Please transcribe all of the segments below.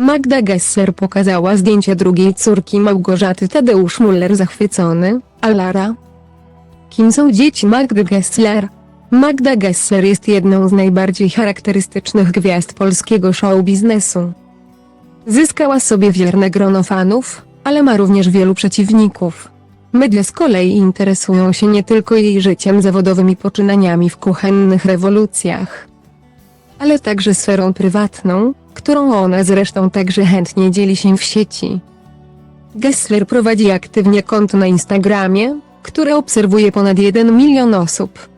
Magda Gessler pokazała zdjęcie drugiej córki Małgorzaty Tadeusz Muller zachwycony, a Lara? Kim są dzieci Magdy Gessler? Magda Gessler jest jedną z najbardziej charakterystycznych gwiazd polskiego show biznesu. Zyskała sobie wierne grono fanów, ale ma również wielu przeciwników. Media z kolei interesują się nie tylko jej życiem zawodowym i poczynaniami w kuchennych rewolucjach, ale także sferą prywatną, którą ona zresztą także chętnie dzieli się w sieci. Gessler prowadzi aktywnie konto na Instagramie, które obserwuje ponad 1 milion osób.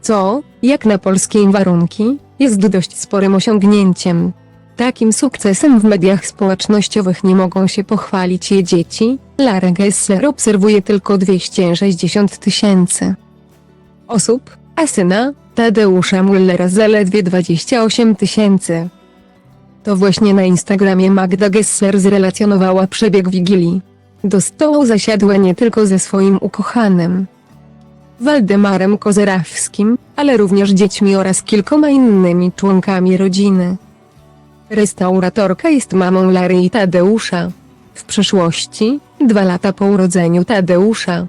Co, jak na polskie warunki, jest dość sporym osiągnięciem. Takim sukcesem w mediach społecznościowych nie mogą się pochwalić jej dzieci. Lara Gessler obserwuje tylko 260 tysięcy osób, a syna, Tadeusza Mullera zaledwie 28 tysięcy. To właśnie na Instagramie Magda Gessler zrelacjonowała przebieg Wigilii. Do stołu zasiadła nie tylko ze swoim ukochanym Waldemarem Kozerawskim, ale również dziećmi oraz kilkoma innymi członkami rodziny. Restauratorka jest mamą Lary i Tadeusza. W przeszłości, dwa lata po urodzeniu Tadeusza,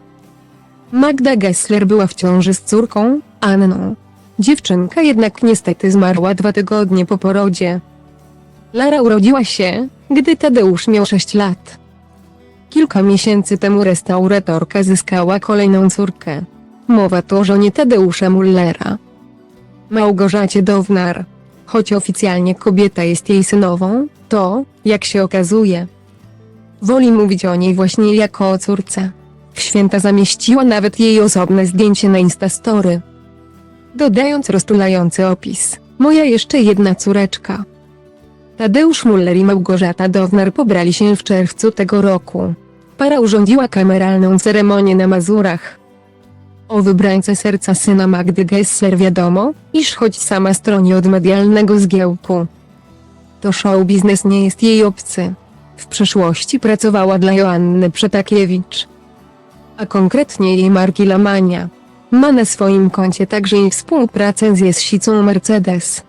Magda Gessler była w ciąży z córką, Anną. Dziewczynka jednak niestety zmarła dwa tygodnie po porodzie. Lara urodziła się, gdy Tadeusz miał 6 lat. Kilka miesięcy temu restauratorka zyskała kolejną córkę. Mowa tu o żonie Tadeusza Mullera. Małgorzacie Downar. Choć oficjalnie kobieta jest jej synową, to, jak się okazuje, woli mówić o niej właśnie jako o córce. W święta zamieściła nawet jej osobne zdjęcie na Instastory. Dodając roztulający opis, moja jeszcze jedna córeczka. Tadeusz Muller i Małgorzata Downar pobrali się w czerwcu tego roku. Para urządziła kameralną ceremonię na Mazurach. O wybrańce serca syna Magdy Gessler wiadomo, iż choć sama stroni od medialnego zgiełku. To show biznes nie jest jej obcy. W przeszłości pracowała dla Joanny Przetakiewicz. A konkretnie jej marki Lamania. Ma na swoim koncie także i współpracę z jeźdźcą Mercedes.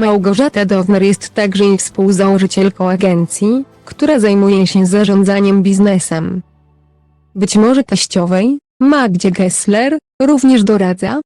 Małgorzata Downer jest także i współzałożycielką agencji, która zajmuje się zarządzaniem biznesem. Być może teściowej, Magdzie Gessler, również doradza,